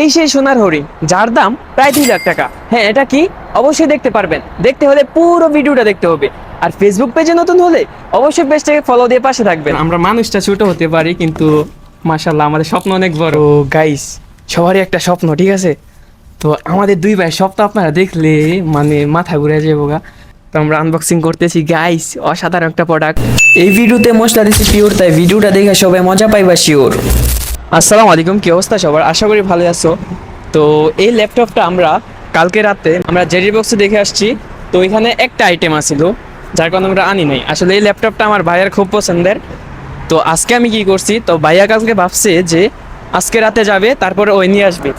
এই সেই সোনার হরিণ যার দাম প্রায় দুই লাখ টাকা। হ্যাঁ এটা কি? অবশ্যই দেখতে পারবেন। দেখতে হলে পুরো ভিডিওটা দেখতে হবে। আর ফেসবুক পেজে নতুন হলে অবশ্যই পেজটাকে ফলো দিয়ে পাশে থাকবেন। আমরা মানুষটা ছোট হতে পারি কিন্তু মাশাল্লাহ আমাদের স্বপ্ন অনেক বড়। গাইস সবারই একটা স্বপ্ন ঠিক আছে? তো আমাদের দুই ভাই স্বপ্ন আপনারা দেখলে মানে মাথা ঘুরে যাব গা। তো আমরা আনবক্সিং করতেছি। গাইস অসাধারণ একটা প্রোডাক্ট এই ভিডিওতে মশলা দিচ্ছি পিওর তাই ভিডিওটা দেখে সবাই মজা পাইবা শিওর আসসালামু আলাইকুম, কি অবস্থা সবার? আশা করি ভালো আছো। তো এই ল্যাপটপটা আমরা কালকে রাতে আমরা জেরি বক্সে দেখে আসছি। তো এখানে একটা আইটেম আছিল, যার কারণে আমরা আনি নাই। আসলে এই ল্যাপটপটা আমার ভাইয়ের খুব পছন্দের। তো আজকে আমি কি করছি, তো ভাইয়া কালকে ভাবছে যে আজকে রাতে যাবে, তারপরে ওই নিয়ে আসবে।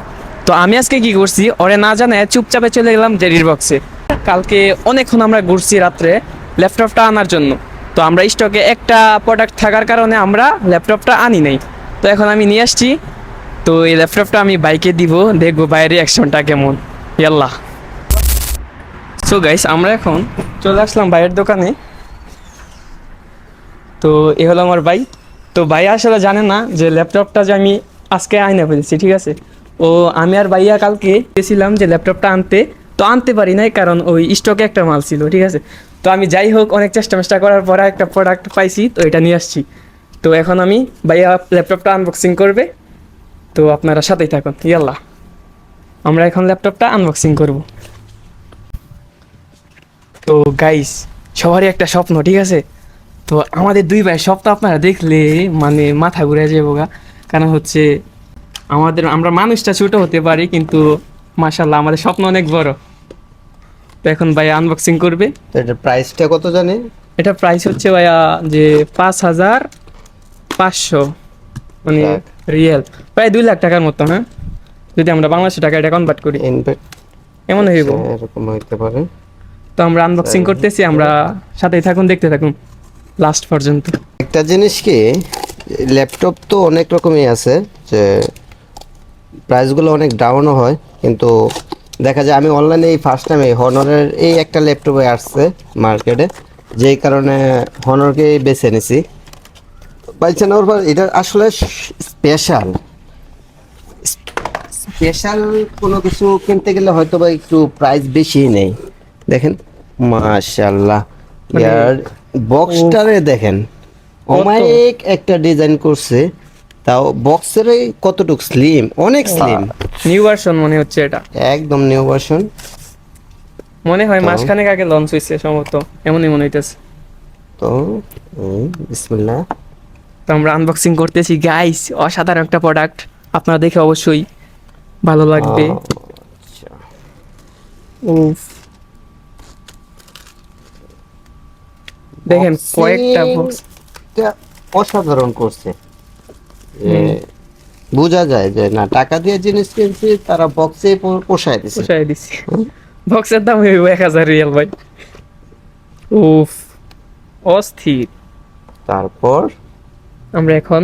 তো আমি আজকে কি করছি, ওরে না জানে চুপচাপে চলে গেলাম জেরির বক্সে। কালকে অনেকক্ষণ আমরা ঘুরছি রাত্রে ল্যাপটপটা আনার জন্য। তো আমরা স্টকে একটা প্রোডাক্ট থাকার কারণে আমরা ল্যাপটপটা আনি নাই। তো এখন আমি নিয়ে আসছি। তো এই ল্যাপটপটা আমি বাইকে দিব, দেখব বাইরের রিয়াকশনটা কেমন। ইয়াল্লাহ। সো গাইস আমরা এখন চলে আসলাম বাইরের দোকানে। তো এ হলো আমার ভাই। তো ভাই আসলে জানে না যে ল্যাপটপটা যে আমি আজকে আইনে ফেলছি, ঠিক আছে? ও, আমি আর ভাইয়া কালকে গেছিলাম যে ল্যাপটপটা আনতে। তো আনতে পারি নাই কারণ ওই স্টকে একটা মাল ছিল, ঠিক আছে? তো আমি যাই হোক, অনেক চেষ্টা মেষ্টা করার পরে একটা প্রোডাক্ট পাইছি, তো এটা নিয়ে আসছি। তো এখন আমি ভাইয়া ল্যাপটপটা আনবক্সিং করবে। তো আপনারা সাথেই থাকুন। ইয়াল্লা আমরা এখন ল্যাপটপটা আনবক্সিং করব। তো গাইস সবারই একটা স্বপ্ন ঠিক আছে? তো আমাদের দুই ভাই স্বপ্ন আপনারা দেখলে মানে মাথা ঘুরে যাব গা। কারণ হচ্ছে আমাদের আমরা মানুষটা ছোট হতে পারি কিন্তু মাশাল্লাহ আমাদের স্বপ্ন অনেক বড়। তো এখন ভাই আনবক্সিং করবে। তো এটার প্রাইসটা কত জানে এটা প্রাইস হচ্ছে ভাইয়া যে পাঁচ হাজার পাঁচশো। মানে। রিয়েল। প্রায় দুই লাখ টাকার মতো হ্যাঁ? যদি আমরা বাংলাদেশি টাকা এটা কনভার্ট করি। এমন হইব। এরকম হইতে পারে। তো আমরা আনবক্সিং করতেছি আমরা সাথেই থাকুন দেখতে থাকুন। লাস্ট পর্যন্ত। একটা জিনিস কি ল্যাপটপ তো অনেক রকমই আছে যে প্রাইসগুলো অনেক ডাউনও হয় কিন্তু দেখা যায় আমি অনলাইনে এই ফার্স্ট টাইম এই হনরের এই একটা ল্যাপটপে আসছে মার্কেটে যেই কারণে হনরকে বেছে নিছি। পর এটা আসলে স্পেশাল স্পেশাল কোনো কিছু কিনতে গেলে হয়তো বা একটু প্রাইস বেশি নেই। দেখেন মাশাল্লাহ মানে- ইয়ার বক্সটারে দেখেন অমায়িক একটা ডিজাইন করছে তাও বক্সের কতটুক স্লিম অনেক স্লিম নিউ ভার্সন মনে হচ্ছে এটা। একদম নিউ ভার্সন মনে হয় মাসখানেক আগে লঞ্চ হয়েছে সম্ভবত এমনই মনে হইতেছে। তো বিসমিল্লাহ। তো আমরা আনবক্সিং করতেছি। গাইস অসাধারণ একটা প্রোডাক্ট আপনারা দেখে অবশ্যই ভালো লাগবে। আচ্ছা। দেখেন কয়েকটা বক্স অসাধারণ করছে। বোঝা যায় যে না টাকা দিয়ে জিনিস কিনছি তারা বক্সে পোষায় দিছে। পোষায় দিছি। বক্সের দাম হইব এক হাজার রিয়াল ভাই। উফ অস্থির। তারপর? আমরা এখন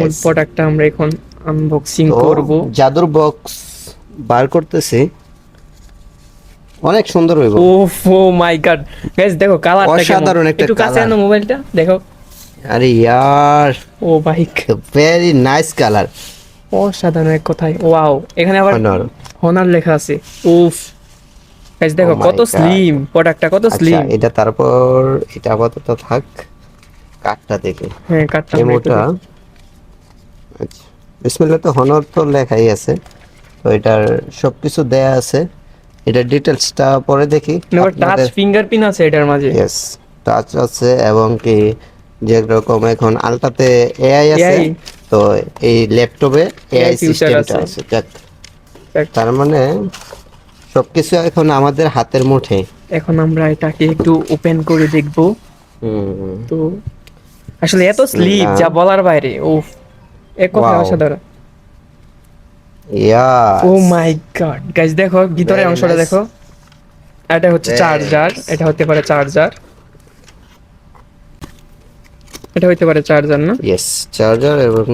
মূল প্রোডাক্টটা আমরা এখন আনবক্সিং করব। জাদুর বক্স বার করতেছি। অনেক সুন্দর হইব। উফ ও মাই গড গাইস দেখো কালারটা অসাধারণ একটা একটু কাছে আনো মোবাইলটা দেখো। আরে ইয়ার। ও ভাই। ভেরি নাইস কালার অসাধারণ এক কথায়। ওয়াও এখানে আবার অনর হনার লেখা আছে। উফ গাইস দেখো Oh কত স্লিম প্রোডাক্টটা কত আচ্ছা স্লিম এটা তারপর এটা আপাতত থাক। কাঠটা দেখে। হ্যাঁ দেখি। আচ্ছা। বিসমিল্লাহ তো হনর তো লেখাই আছে। তো এটার সবকিছু দেয়া আছে। এটা পরে দেখি। টাচ ফিঙ্গারপ্রিন্ট আছে এটার মাঝে। টাচ আছে এবং কি যেরকম এখন আলটাতে এআই আছে। তো এই ল্যাপটপে এআই সিস্টেমটা আছে। যাক, তার মানে সবকিছু এখন আমাদের হাতের মুঠে। এখন আমরা এটাকে একটু ওপেন করে দেখব। হুম। তো আসলে এত স্লিপ যা বলার বাইরে উফ এক কথা. অসাধারণ। Yeah oh my God guys দেখো Very অংশটা দেখো। এটা হচ্ছে চার্জার এটা হতে পারে চার্জার এটা হতে পারে চার্জার না? ইয়েস চার্জার এবং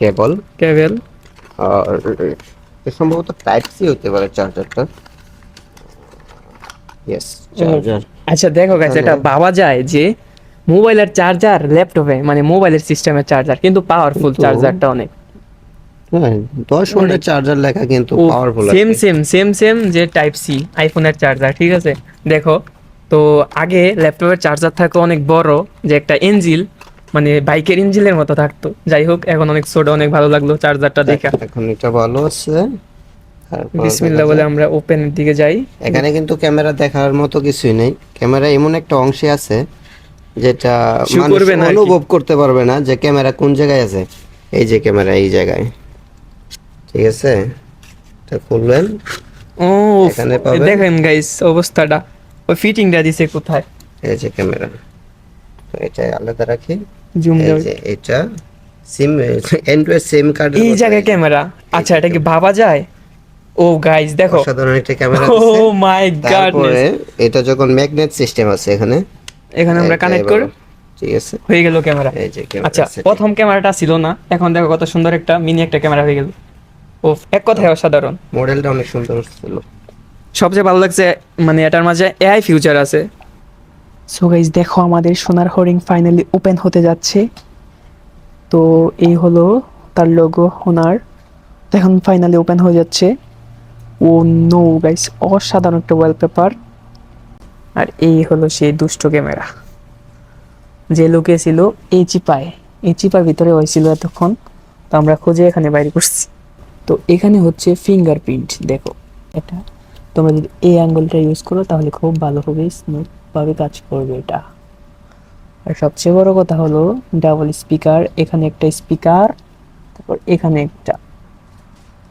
কেবল কেবল আর সম্ভবত টাইপ সি হতে পারে চার্জারটা ইয়েস চার্জার আচ্ছা দেখো গাইস এটা ভাবা যায় যে মোবাইলের চার্জার ল্যাপটপে মানে মোবাইলের সিস্টেমের চার্জার কিন্তু পাওয়ারফুল চার্জারটা অনেক। হ্যাঁ দশ ওয়াটের চার্জার লেখা কিন্তু powerful same same same same যে টাইপ সি আইফোনের চার্জার ঠিক আছে? দেখো তো আগে ল্যাপটপের চার্জার অনেক বড় যে একটা এঞ্জিল মানে বাইকের ইঞ্জিলের মতো থাকতো। যাই হোক এখন অনেক ছোট অনেক ভালো লাগল চার্জারটা দেখা এখন এটা ভালো আছে। বিসমিল্লাহ বলে আমরা ওপেনের দিকে যাই। এখানে কিন্তু ক্যামেরা দেখার মতো কিছুই নেই। ক্যামেরা এমন একটা অংশে আছে যেটা। অনুভব করতে পারবে না যে ক্যামেরা কোন জায়গায় আছে। এই যে ক্যামেরা এই জায়গায়। ঠিক আছে? এটা খুলবেন। ও এখানে পাবেন। দেখেন গাইস অবস্থাটা। ওই ফিটিংটা দিছে কোথায়? এই যে ক্যামেরা। তো এটা আলাদা রাখি। জুম এটা। সিম অ্যান্ড্রয়েড সিম কার্ড এই জায়গায় ক্যামেরা। আচ্ছা এটা কি ভাবা যায়? ও গাইস দেখো। সাধারণ একটা ক্যামেরা ও মাই গড এটা যখন ম্যাগনেট সিস্টেম আছে এখানে এখানে আমরা কানেক্ট করে। ঠিক আছে। হয়ে গেল ক্যামেরা। এই যে আচ্ছা প্রথম ক্যামেরাটা ছিল না এখন দেখো কত সুন্দর একটা মিনি একটা ক্যামেরা হয়ে গেল। ও এক কথায় অসাধারণ। মডেলটা অনেক সুন্দর ছিল। সবচেয়ে ভালো লাগছে মানে এটার মাঝে এআই ফিউচার আছে। সো গাইজ দেখো আমাদের সোনার হরিং ফাইনালি ওপেন হতে যাচ্ছে। তো এই হলো তার লোগো ওনার। এখন ফাইনালি ওপেন হয়ে যাচ্ছে। ও নো গাইস অসাধারণ একটা ওয়ালপেপার আর এই হলো সেই দুষ্ট ক্যামেরা। যে লোকে ছিল এই চিপায়। এই চিপার ভিতরে হয়েছিল এতক্ষণ, তো আমরা খুঁজে এখানে বাইরে করছি। তো এখানে হচ্ছে ফিঙ্গারপ্রিন্ট দেখো। এটা তোমরা যদি এই অ্যাঙ্গেলটা ইউজ করো, তাহলে খুব ভালোভাবে স্মুথভাবে কাজ করবে এটা। আর সবচেয়ে বড় কথা হলো ডাবল স্পিকার এখানে একটা স্পিকার তারপর এখানে একটা।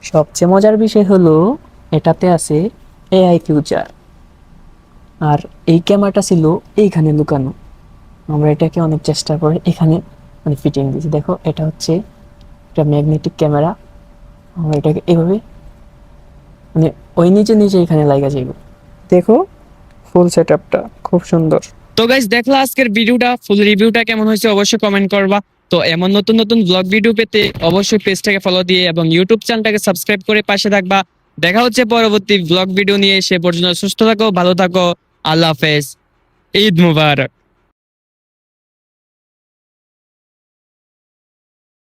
সবচেয়ে মজার বিষয় হলো, এটাতে আছে এআই ফিউচার আর এই ক্যামেরাটা ছিল এইখানে লুকানো। আমরা এটাকে অনেক চেষ্টা করে এখানে মানে ফিটিং দিয়েছি। দেখো, এটা হচ্ছে একটা ম্যাগনেটিক ক্যামেরা আমরা এটাকে এভাবে মানে ওই নিচে নিচে এখানে লাগা যাইব। দেখো ফুল সেটআপটা খুব সুন্দর। তো গাইস দেখলা আজকের ভিডিওটা ফুল রিভিউটা কেমন হয়েছে অবশ্যই কমেন্ট করবা। তো এমন নতুন নতুন ব্লগ ভিডিও পেতে অবশ্যই পেজটাকে ফলো দিয়ে এবং ইউটিউব চ্যানেলটাকে সাবস্ক্রাইব করে পাশে থাকবা। দেখা হচ্ছে পরবর্তী ব্লগ ভিডিও নিয়ে, সে পর্যন্ত সুস্থ থাকো, ভালো থাকো। আল্লাহ হাফেজ। ঈদ মুবারক।